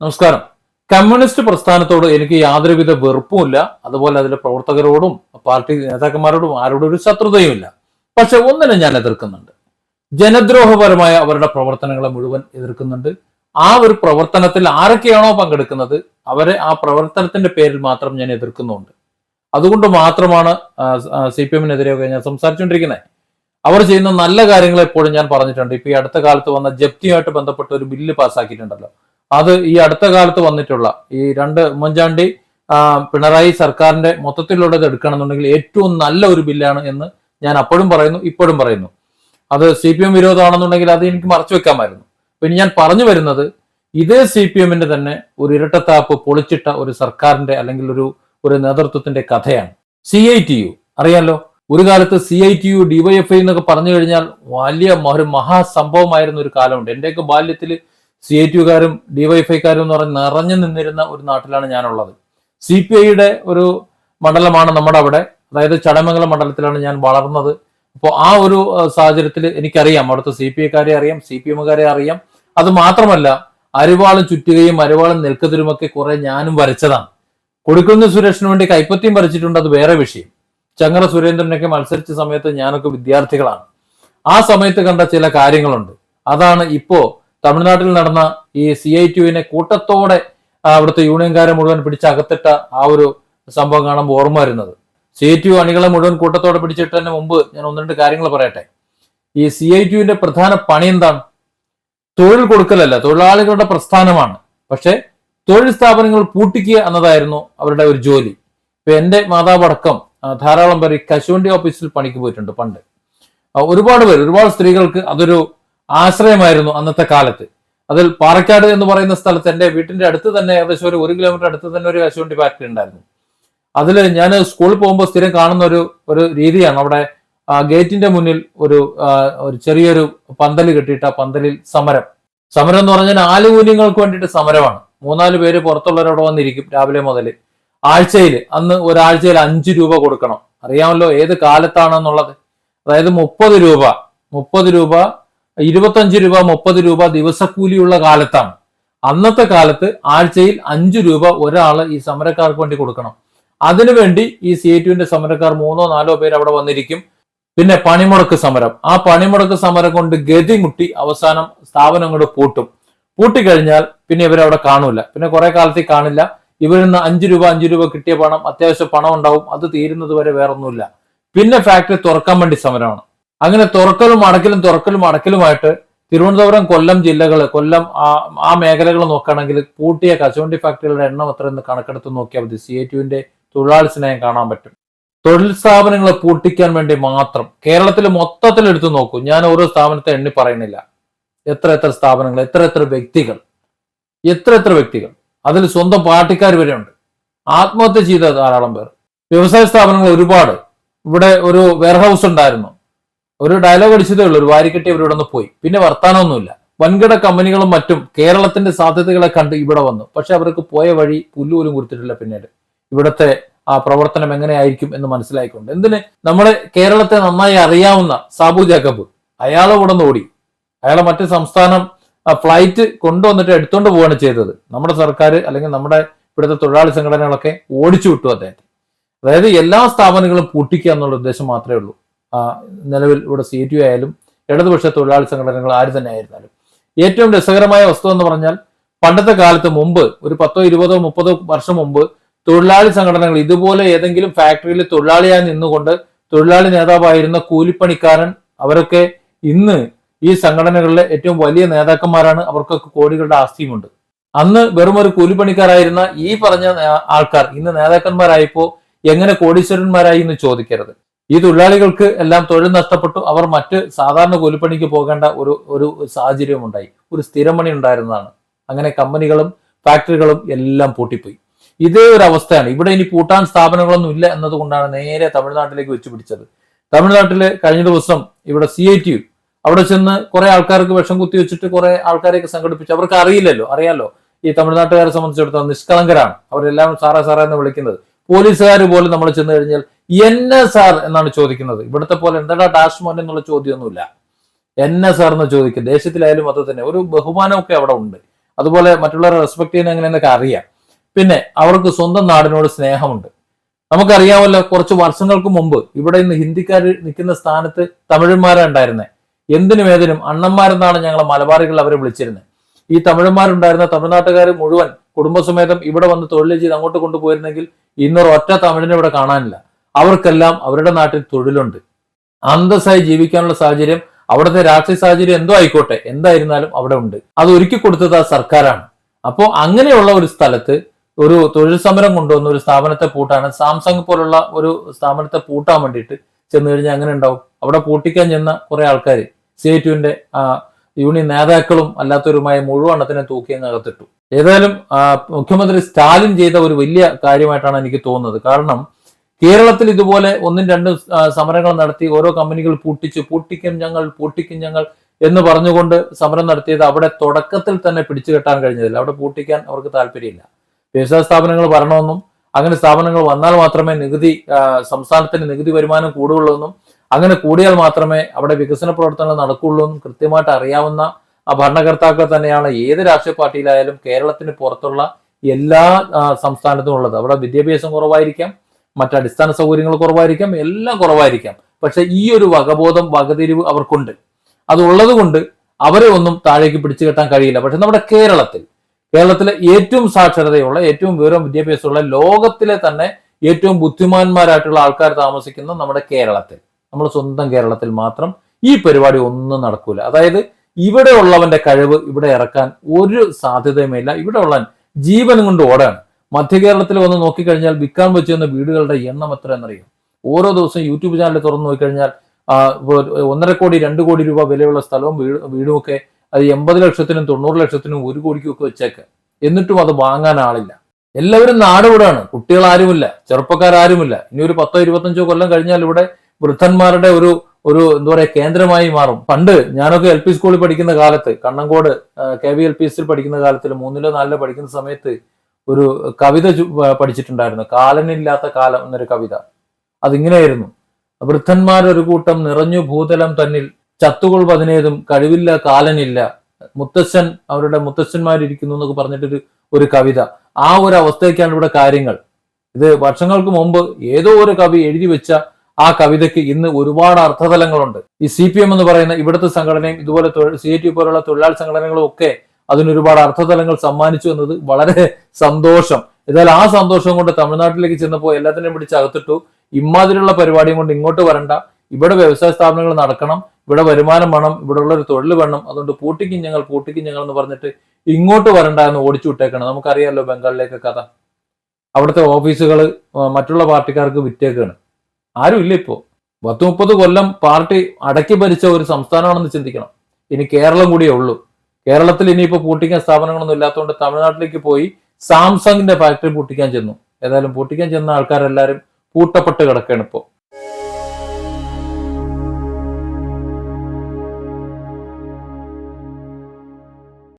നമസ്കാരം. കമ്മ്യൂണിസ്റ്റ് പ്രസ്ഥാനത്തോട് എനിക്ക് യാതൊരുവിധ വെറുപ്പുമില്ല. അതുപോലെ അതിലെ പ്രവർത്തകരോടും പാർട്ടി നേതാക്കന്മാരോടും ആരോടും ഒരു ശത്രുതയുമില്ല. പക്ഷെ ഒന്നിനെ ഞാൻ എതിർക്കുന്നുണ്ട്. ജനദ്രോഹപരമായ അവരുടെ പ്രവർത്തനങ്ങളെ മുഴുവൻ എതിർക്കുന്നുണ്ട്. ആ ഒരു പ്രവർത്തനത്തിൽ ആരൊക്കെയാണോ പങ്കെടുക്കുന്നത് അവരെ ആ പ്രവർത്തനത്തിന്റെ പേരിൽ മാത്രം ഞാൻ എതിർക്കുന്നുണ്ട്. അതുകൊണ്ട് മാത്രമാണ് സി പി എമ്മിനെതിരെയൊക്കെ ഞാൻ സംസാരിച്ചുകൊണ്ടിരിക്കുന്നത്. അവർ ചെയ്യുന്ന നല്ല കാര്യങ്ങൾ എപ്പോഴും ഞാൻ പറഞ്ഞിട്ടുണ്ട്. ഇപ്പൊ ഈ അടുത്ത കാലത്ത് വന്ന ജപ്തിയുമായിട്ട് ബന്ധപ്പെട്ട ഒരു ബില്ല് പാസ്സാക്കിയിട്ടുണ്ടല്ലോ അത് ഈ അടുത്ത കാലത്ത് വന്നിട്ടുള്ള ഈ രണ്ട് ഉമ്മൻചാണ്ടി പിണറായി സർക്കാരിന്റെ മൊത്തത്തിലുള്ളത് എടുക്കണമെന്നുണ്ടെങ്കിൽ ഏറ്റവും നല്ല ഒരു ബില്ലാണ് എന്ന് ഞാൻ അപ്പോഴും പറയുന്നു ഇപ്പോഴും പറയുന്നു. അത് സി പി എം വിരോധമാണെന്നുണ്ടെങ്കിൽ അത് എനിക്ക് മറച്ചു വെക്കാമായിരുന്നു. പിന്നെ ഞാൻ പറഞ്ഞു വരുന്നത് ഇതേ സി പി എമ്മിന്റെ തന്നെ ഒരു ഇരട്ടത്താപ്പ് പൊളിച്ചിട്ട ഒരു സർക്കാരിന്റെ അല്ലെങ്കിൽ ഒരു ഒരു നേതൃത്വത്തിന്റെ കഥയാണ്. C I T U. അറിയാലോ? ഒരു കാലത്ത് C I T U DYFI എന്നൊക്കെ പറഞ്ഞു കഴിഞ്ഞാൽ വലിയ ഒരു മഹാസംഭവമായിരുന്ന ഒരു കാലമുണ്ട്. എന്റെയൊക്കെ ബാല്യത്തിൽ സി ഐ ടി യുകാരും ഡിവൈഎഫ്ഐക്കാരും എന്ന് പറഞ്ഞ് നിറഞ്ഞു നിന്നിരുന്ന ഒരു നാട്ടിലാണ് ഞാനുള്ളത്. സി പി ഐയുടെ ഒരു മണ്ഡലമാണ് നമ്മുടെ അവിടെ അതായത് ചടമംഗലം മണ്ഡലത്തിലാണ് ഞാൻ വളർന്നത്. അപ്പോൾ ആ ഒരു സാഹചര്യത്തിൽ എനിക്കറിയാം. അവിടുത്തെ സി പി ഐക്കാരെ അറിയാം സി പി എമ്മുകാരെ അറിയാം. അത് മാത്രമല്ല അരിവാളും ചുറ്റുകയും അരിവാളും നിൽക്കതിരുമൊക്കെ കുറെ ഞാനും വരച്ചതാണ്. കൊടുക്കുന്ന സുരേഷിന് വേണ്ടി കൈപ്പത്തിയും വരച്ചിട്ടുണ്ട് അത് വേറെ വിഷയം. ചങ്ങറ സുരേന്ദ്രനൊക്കെ മത്സരിച്ച സമയത്ത് ഞാനൊക്കെ വിദ്യാർത്ഥികളാണ്. ആ സമയത്ത് കണ്ട ചില കാര്യങ്ങളുണ്ട്. അതാണ് ഇപ്പോ തമിഴ്നാട്ടിൽ നടന്ന ഈ സി ഐ ടുവിനെ കൂട്ടത്തോടെ അവിടുത്തെ യൂണിയൻകാരെ മുഴുവൻ പിടിച്ച് അകത്തിട്ട ആ ഒരു സംഭവം കാണുമ്പോൾ ഓർമ്മ വരുന്നത്. സി ഐ ടിയു അണികളെ മുഴുവൻ കൂട്ടത്തോടെ പിടിച്ചിട്ടതിന് മുമ്പ് ഞാൻ ഒന്ന് രണ്ട് കാര്യങ്ങൾ പറയട്ടെ. ഈ സി ഐ ടിയുവിന്റെ പ്രധാന പണി എന്താണ്? തൊഴിൽ കൊടുക്കലല്ല തൊഴിലാളികളുടെ പ്രസ്ഥാനമാണ്. പക്ഷെ തൊഴിൽ സ്ഥാപനങ്ങൾ പൂട്ടിക്കുക എന്നതായിരുന്നു അവരുടെ ഒരു ജോലി. ഇപ്പൊ എന്റെ മാതാവടക്കം ആ, ധാരാളം പേർ ഈ കശുവണ്ടി ഓഫീസിൽ പണിക്ക് പോയിട്ടുണ്ട് പണ്ട്. ഒരുപാട് പേര് ഒരുപാട് സ്ത്രീകൾക്ക് അതൊരു ആശ്രയമായിരുന്നു അന്നത്തെ കാലത്ത്. അതിൽ പാറക്കാട് എന്ന് പറയുന്ന സ്ഥലത്ത് എന്റെ വീട്ടിന്റെ അടുത്ത് തന്നെ ഏകദേശം ഒരു ഒരു കിലോമീറ്റർ അടുത്ത് തന്നെ ഒരു കശുവണ്ടി ഫാക്ടറി ഉണ്ടായിരുന്നു. അതിൽ ഞാൻ സ്കൂളിൽ പോകുമ്പോൾ സ്ഥിരം കാണുന്ന ഒരു ഒരു രീതിയാണ്. അവിടെ ഗേറ്റിന്റെ മുന്നിൽ ഒരു ഒരു ചെറിയൊരു പന്തൽ കെട്ടിയിട്ട് ആ പന്തലിൽ സമരം. സമരം എന്ന് പറഞ്ഞാൽ ആനുകൂല്യങ്ങൾക്ക് വേണ്ടിയിട്ട് സമരമാണ്. മൂന്നാൽ പേര് പുറത്തുള്ളവരവിടെ വന്നിരിക്കും രാവിലെ മുതൽ. ആഴ്ചയിൽ അന്ന് ഒരാഴ്ചയിൽ അഞ്ച് രൂപ കൊടുക്കണം. അറിയാമല്ലോ ഏത് കാലത്താണെന്നുള്ളത്. അതായത് മുപ്പത് രൂപ മുപ്പത് രൂപ ഇരുപത്തഞ്ച് രൂപ മുപ്പത് രൂപ ദിവസക്കൂലിയുള്ള കാലത്താണ്. അന്നത്തെ കാലത്ത് ആഴ്ചയിൽ അഞ്ചു രൂപ ഒരാൾ ഈ സമരക്കാർക്ക് വേണ്ടി കൊടുക്കണം. അതിനുവേണ്ടി ഈ സി ഐ ടുവിന്റെ സമരക്കാർ മൂന്നോ നാലോ പേര് അവിടെ വന്നിരിക്കും. പിന്നെ പണിമുടക്ക് സമരം. ആ പണിമുടക്ക് സമരം കൊണ്ട് ഗതി മുട്ടി അവസാനം സ്ഥാപനങ്ങളുടെ പൂട്ടും. പൂട്ടിക്കഴിഞ്ഞാൽ പിന്നെ ഇവരവിടെ കാണൂല. പിന്നെ കുറെ കാലത്തേക്ക് കാണില്ല. ഇവരിൽ നിന്ന് അഞ്ചു രൂപ അഞ്ചു രൂപ കിട്ടിയ പണം അത്യാവശ്യം പണം ഉണ്ടാവും. അത് തീരുന്നത് വരെ വേറൊന്നുമില്ല. പിന്നെ ഫാക്ടറി തുറക്കാൻ വേണ്ടി സമരമാണ്. അങ്ങനെ തുറക്കലും അടക്കലും തുറക്കലും അടക്കലുമായിട്ട് തിരുവനന്തപുരം കൊല്ലം ജില്ലകൾ കൊല്ലം ആ ആ മേഖലകൾ നോക്കുകയാണെങ്കിൽ പൂട്ടിയ കശുവണ്ടി ഫാക്ടറികളുടെ എണ്ണം എത്ര എന്ന് കണക്കെടുത്ത് നോക്കിയാൽ മതി. സി ഐ ടുവിന്റെ തൊഴിലാളി സ്നേഹം കാണാൻ പറ്റും. തൊഴിൽ സ്ഥാപനങ്ങളെ പൂട്ടിക്കാൻ വേണ്ടി മാത്രം കേരളത്തിൽ മൊത്തത്തിൽ എടുത്തു നോക്കൂ. ഞാൻ ഓരോ സ്ഥാപനത്തെ എണ്ണി പറയുന്നില്ല. എത്ര എത്ര സ്ഥാപനങ്ങൾ എത്ര എത്ര വ്യക്തികൾ എത്ര എത്ര വ്യക്തികൾ. അതിൽ സ്വന്തം പാർട്ടിക്കാർ വരെ ഉണ്ട്. ആത്മഹത്യ ചെയ്ത ധാരാളം പേർ. വ്യവസായ സ്ഥാപനങ്ങൾ ഒരുപാട്. ഇവിടെ ഒരു വെയർഹൗസ് ഉണ്ടായിരുന്നു. ഒരു ഡയലോഗ് അടിച്ചതേ ഉള്ളൂ. ഒരു വാരിക്കെട്ടി അവർ ഇവിടെ നിന്ന് പോയി. പിന്നെ വർത്താനമൊന്നുമില്ല. വൻകിട കമ്പനികളും മറ്റും കേരളത്തിന്റെ സാധ്യതകളെ കണ്ട് ഇവിടെ വന്നു. പക്ഷെ അവർക്ക് പോയ വഴി പുല്ലുപോലും കൊടുത്തിട്ടില്ല പിന്നീട്. ഇവിടുത്തെ ആ പ്രവർത്തനം എങ്ങനെയായിരിക്കും എന്ന് മനസ്സിലായിക്കൊണ്ട്. എന്തിന്? നമ്മുടെ കേരളത്തെ നന്നായി അറിയാവുന്ന സാബു ജാക്കബ്. അയാളെ ഇവിടെ നിന്ന് ഓടി. അയാളെ മറ്റു സംസ്ഥാനം ഫ്ലൈറ്റ് കൊണ്ടുവന്നിട്ട് എടുത്തുകൊണ്ട് പോവുകയാണ് ചെയ്തത്. നമ്മുടെ സർക്കാർ അല്ലെങ്കിൽ നമ്മുടെ ഇവിടുത്തെ തൊഴിലാളി സംഘടനകളൊക്കെ ഓടിച്ചു വിട്ടു അദ്ദേഹത്തെ. അതായത് എല്ലാ സ്ഥാപനങ്ങളും പൂട്ടിക്കുക എന്നുള്ള ഉദ്ദേശം മാത്രമേ ഉള്ളൂ. നിലവിൽ ഇവിടെ സി ടി ആയാലും ഇടതുപക്ഷ തൊഴിലാളി സംഘടനകൾ ആര് തന്നെ ആയിരുന്നാലും. ഏറ്റവും രസകരമായ വസ്തു എന്ന് പറഞ്ഞാൽ പണ്ടത്തെ കാലത്ത് മുമ്പ് ഒരു പത്തോ ഇരുപതോ മുപ്പതോ വർഷം മുമ്പ് തൊഴിലാളി സംഘടനകൾ ഇതുപോലെ ഏതെങ്കിലും ഫാക്ടറിയിൽ തൊഴിലാളിയായി നിന്നുകൊണ്ട് തൊഴിലാളി നേതാവായിരുന്ന കൂലിപ്പണിക്കാരൻ അവരൊക്കെ ഇന്ന് ഈ സംഘടനകളിലെ ഏറ്റവും വലിയ നേതാക്കന്മാരാണ്. അവർക്കൊക്കെ കോടികളുടെ ആസ്തിയുമുണ്ട്. അന്ന് വെറും ഒരു കൂലിപ്പണിക്കാരായിരുന്ന ഈ പറഞ്ഞ ആൾക്കാർ ഇന്ന് നേതാക്കന്മാരായപ്പോ എങ്ങനെ കോടീശ്വരന്മാരായി എന്ന് ചോദിക്കരുത്. ഈ തൊഴിലാളികൾക്ക് എല്ലാം തൊഴിൽ നഷ്ടപ്പെട്ടു. അവർ മറ്റ് സാധാരണ കൂലിപ്പണിക്ക് പോകേണ്ട ഒരു ഒരു സാഹചര്യം ഉണ്ടായി. ഒരു സ്ഥിരമണി ഉണ്ടായിരുന്നതാണ്. അങ്ങനെ കമ്പനികളും ഫാക്ടറികളും എല്ലാം പൂട്ടിപ്പോയി. ഇതേ ഒരു അവസ്ഥയാണ്. ഇവിടെ ഇനി പൂട്ടാൻ സ്ഥാപനങ്ങളൊന്നും ഇല്ല എന്നതുകൊണ്ടാണ് നേരെ തമിഴ്നാട്ടിലേക്ക് വെച്ച് പിടിച്ചത്. തമിഴ്നാട്ടിൽ കഴിഞ്ഞ ദിവസം ഇവിടെ സി ഐ ടി അവിടെ ചെന്ന് കുറെ ആൾക്കാർക്ക് വിഷം കുത്തി വെച്ചിട്ട് കുറെ ആൾക്കാരെയൊക്കെ സംഘടിപ്പിച്ചു അവർക്ക് അറിയില്ലല്ലോ അറിയാലോ. ഈ തമിഴ്നാട്ടുകാരെ സംബന്ധിച്ചിടത്തോളം നിഷ്കളങ്കരാണ്. അവരെല്ലാം സാറേ സാറേ എന്ന് വിളിക്കുന്നത്. പോലീസുകാർ പോലും നമ്മൾ ചെന്ന് കഴിഞ്ഞാൽ എന്നെ സാർ എന്നാണ് ചോദിക്കുന്നത്. ഇവിടുത്തെ പോലെ എന്താ ഡാഷ് മോൻ എന്നുള്ള ചോദ്യമൊന്നുമില്ല. എന്നെ സാർ എന്ന് ചോദിക്കും. ദേശത്തിലായാലും അത് തന്നെ ഒരു ബഹുമാനമൊക്കെ അവിടെ ഉണ്ട്. അതുപോലെ മറ്റുള്ളവരെ റെസ്പെക്ട് ചെയ്യുന്ന എങ്ങനെയെന്നൊക്കെ അറിയാം. പിന്നെ അവർക്ക് സ്വന്തം നാടിനോട് സ്നേഹമുണ്ട്. നമുക്കറിയാമല്ലോ കുറച്ച് വർഷങ്ങൾക്ക് മുമ്പ് ഇവിടെ ഇന്ന് ഹിന്ദിക്കാർ നിൽക്കുന്ന സ്ഥാനത്ത് തമിഴന്മാരാ ഉണ്ടായിരുന്നത് എന്തിനും ഏതിനും അണ്ണന്മാരെന്നാണ് ഞങ്ങൾ മലബാറികൾ അവരെ വിളിച്ചിരുന്നത് ഈ തമിഴന്മാരുണ്ടായിരുന്ന തമിഴ്നാട്ടുകാർ മുഴുവൻ കുടുംബസമേതം ഇവിടെ വന്ന് തൊഴിൽ ചെയ്ത് അങ്ങോട്ട് കൊണ്ടുപോയിരുന്നെങ്കിൽ ഇന്നൊരു ഒറ്റ തമിഴിനെ ഇവിടെ കാണാനില്ല. അവർക്കെല്ലാം അവരുടെ നാട്ടിൽ തൊഴിലുണ്ട്. അന്തസ്സായി ജീവിക്കാനുള്ള സാഹചര്യം അവിടുത്തെ രാഷ്ട്രീയ സാഹചര്യം എന്തോ ആയിക്കോട്ടെ എന്തായിരുന്നാലും അവിടെ ഉണ്ട്. അത് ഒരുക്കി കൊടുത്തത് ആ സർക്കാരാണ്. അപ്പോൾ അങ്ങനെയുള്ള ഒരു സ്ഥലത്ത് ഒരു തൊഴിൽ സമരം കൊണ്ടുവന്ന ഒരു സ്ഥാപനത്തെ പൂട്ടാണ്. സാംസങ് പോലുള്ള ഒരു സ്ഥാപനത്തെ പൂട്ടാൻ വേണ്ടിയിട്ട് ചെന്ന് കഴിഞ്ഞാൽ അങ്ങനെ ഉണ്ടാവും. അവിടെ പൂട്ടിക്കാൻ ചെന്ന കുറെ ആൾക്കാർ സി ഐ ടുവിന്റെ യൂണിയൻ നേതാക്കളും അല്ലാത്തവരുമായ മുഴുവണ്ണത്തിനെ തൂക്കി അങ്ങ് അകത്തിട്ടു. ഏതായാലും മുഖ്യമന്ത്രി സ്റ്റാലിൻ ചെയ്ത ഒരു വലിയ കാര്യമായിട്ടാണ് എനിക്ക് തോന്നുന്നത്. കാരണം കേരളത്തിൽ ഇതുപോലെ ഒന്നും രണ്ടും സമരങ്ങൾ നടത്തി ഓരോ കമ്പനികൾ പൂട്ടിച്ചു പൂട്ടിക്കും ഞങ്ങൾ പൂട്ടിക്കും ഞങ്ങൾ എന്ന് പറഞ്ഞുകൊണ്ട് സമരം നടത്തിയത് അവിടെ തുടക്കത്തിൽ തന്നെ പിടിച്ചു കെട്ടാൻ കഴിഞ്ഞതില്ല. അവിടെ പൂട്ടിക്കാൻ അവർക്ക് താല്പര്യമില്ല. വ്യവസായ സ്ഥാപനങ്ങൾ വരണമെന്നും അങ്ങനെ സ്ഥാപനങ്ങൾ വന്നാൽ മാത്രമേ നികുതി സംസ്ഥാനത്തിന് നികുതി വരുമാനം കൂടുകയുള്ളൂ എന്നും അങ്ങനെ കൂടിയാൽ മാത്രമേ അവിടെ വികസന പ്രവർത്തനങ്ങൾ നടക്കുകയുള്ളൂ എന്നും കൃത്യമായിട്ട് അറിയാവുന്ന ആ ഭരണകർത്താക്കൾ തന്നെയാണ് ഏത് രാഷ്ട്രീയ പാർട്ടിയിലായാലും കേരളത്തിന് പുറത്തുള്ള എല്ലാ സംസ്ഥാനത്തും ഉള്ളത്. അവിടെ വിദ്യാഭ്യാസം കുറവായിരിക്കാം. മറ്റ് അടിസ്ഥാന സൗകര്യങ്ങൾ കുറവായിരിക്കാം എല്ലാം കുറവായിരിക്കാം. പക്ഷെ ഈ ഒരു വകബോധം വകതിരിവ് അവർക്കുണ്ട്. അതുള്ളത് കൊണ്ട് അവരെ ഒന്നും താഴേക്ക് പിടിച്ചു കെട്ടാൻ കഴിയില്ല. പക്ഷെ നമ്മുടെ കേരളത്തിൽ കേരളത്തിലെ ഏറ്റവും സാക്ഷരതയുള്ള ഏറ്റവും വിവരം വിദ്യാഭ്യാസമുള്ള ലോകത്തിലെ തന്നെ ഏറ്റവും ബുദ്ധിമാന്മാരായിട്ടുള്ള ആൾക്കാർ താമസിക്കുന്ന നമ്മുടെ കേരളത്തിൽ. നമ്മൾ സ്വന്തം കേരളത്തിൽ മാത്രം ഈ പരിപാടി ഒന്നും നടക്കൂല. അതായത് ഇവിടെ ഉള്ളവന്റെ കഴിവ് ഇവിടെ ഇറക്കാൻ ഒരു സാധ്യതയുമില്ല. ഇവിടെ ഉള്ളവൻ ജീവൻ കൊണ്ട് ഓടാണ്. മധ്യ കേരളത്തിൽ വന്ന് നോക്കിക്കഴിഞ്ഞാൽ വിൽക്കാൻ വെച്ചിരുന്ന വീടുകളുടെ എണ്ണം എത്ര എന്നറിയും ഓരോ ദിവസവും യൂട്യൂബ് ചാനൽ തുറന്നു നോക്കിക്കഴിഞ്ഞാൽ ഒന്നര കോടി രണ്ട് കോടി രൂപ വിലയുള്ള സ്ഥലവും വീട് വീടും ഒക്കെ അത് എൺപത് ലക്ഷത്തിനും തൊണ്ണൂറ് ലക്ഷത്തിനും ഒരു കോടിക്കും ഒക്കെ വെച്ചേക്ക്. എന്നിട്ടും അത് വാങ്ങാൻ ആളില്ല. എല്ലാവരും നാട് ഇവിടെയാണ് കുട്ടികൾ ആരുമില്ല ചെറുപ്പക്കാരാരുമില്ല. ഇനി ഒരു പത്തോ ഇരുപത്തഞ്ചോ കൊല്ലം കഴിഞ്ഞാൽ ഇവിടെ വൃദ്ധന്മാരുടെ ഒരു ഒരു എന്താ പറയുക കേന്ദ്രമായി മാറും. പണ്ട് ഞാനൊക്കെ എൽ പി സ്കൂളിൽ പഠിക്കുന്ന കാലത്ത് Kannankode K V L P എസിൽ പഠിക്കുന്ന കാലത്തിൽ മൂന്നിലോ നാലിലോ പഠിക്കുന്ന സമയത്ത് ഒരു കവിത പഠിച്ചിട്ടുണ്ടായിരുന്നു. കാലനില്ലാത്ത കാലം എന്നൊരു കവിത. അതിങ്ങനെയായിരുന്നു. വൃദ്ധന്മാരൊരു കൂട്ടം നിറഞ്ഞു ഭൂതലം തന്നിൽ ചത്തുകൾ പതിനേതും കഴിവില്ല കാലനില്ല. മുത്തശ്ശൻ അവരുടെ മുത്തശ്ശന്മാരിയ്ക്കുന്നു എന്നൊക്കെ പറഞ്ഞിട്ടൊരു ഒരു കവിത. ആ ഒരു അവസ്ഥയ്ക്കാണ് ഇവിടെ കാര്യങ്ങൾ. ഇത് വർഷങ്ങൾക്ക് മുമ്പ് ഏതോ ഒരു കവി എഴുതി വെച്ച ആ കവിതയ്ക്ക് ഇന്ന് ഒരുപാട് അർത്ഥതലങ്ങളുണ്ട്. ഈ സി പി എം എന്ന് പറയുന്ന ഇവിടുത്തെ സംഘടനയും ഇതുപോലെ സി എ ടി പോലുള്ള തൊഴിലാളി സംഘടനകളും ഒക്കെ അതിന് ഒരുപാട് അർത്ഥതലങ്ങൾ സമ്മാനിച്ചു എന്നത് വളരെ സന്തോഷം. എന്നാൽ ആ സന്തോഷം കൊണ്ട് തമിഴ്നാട്ടിലേക്ക് ചെന്നപ്പോൾ എല്ലാത്തിനെയും പിടിച്ച് അകത്തിട്ടു. ഇമാതിരിയുള്ള പരിപാടിയും കൊണ്ട് ഇങ്ങോട്ട് വരണ്ട. ഇവിടെ വ്യവസായ സ്ഥാപനങ്ങൾ നടക്കണം. ഇവിടെ വരുമാനം വേണം. ഇവിടെ ഉള്ള ഒരു തൊഴിൽ വേണം. അതുകൊണ്ട് പൂട്ടിക്കും ഞങ്ങൾ പൂട്ടിക്കും ഞങ്ങൾ എന്ന് പറഞ്ഞിട്ട് ഇങ്ങോട്ട് വരണ്ട എന്ന് ഓടിച്ചു വിട്ടേക്കണം. നമുക്കറിയാമല്ലോ ബംഗാളിലേക്ക് കഥ. അവിടുത്തെ ഓഫീസുകൾ മറ്റുള്ള പാർട്ടിക്കാർക്ക് വിറ്റേക്കാണ്. ആരും ഇല്ല ഇപ്പോ. പത്ത് മുപ്പത് കൊല്ലം പാർട്ടി അടക്കി ഭരിച്ച ഒരു സംസ്ഥാനമാണെന്ന് ചിന്തിക്കണം. ഇനി കേരളം കൂടിയേ ഉള്ളൂ. കേരളത്തിൽ ഇനിയിപ്പോ പൂട്ടിക്കാൻ സ്ഥാപനങ്ങളൊന്നും ഇല്ലാത്തതുകൊണ്ട് തമിഴ്നാട്ടിലേക്ക് പോയി സാംസങ്ങിന്റെ ഫാക്ടറി പൂട്ടിക്കാൻ ചെന്നു. ഏതായാലും പൂട്ടിക്കാൻ ചെന്ന ആൾക്കാരെല്ലാവരും പൂട്ടപ്പെട്ട് കിടക്കുകയാണ് ഇപ്പോൾ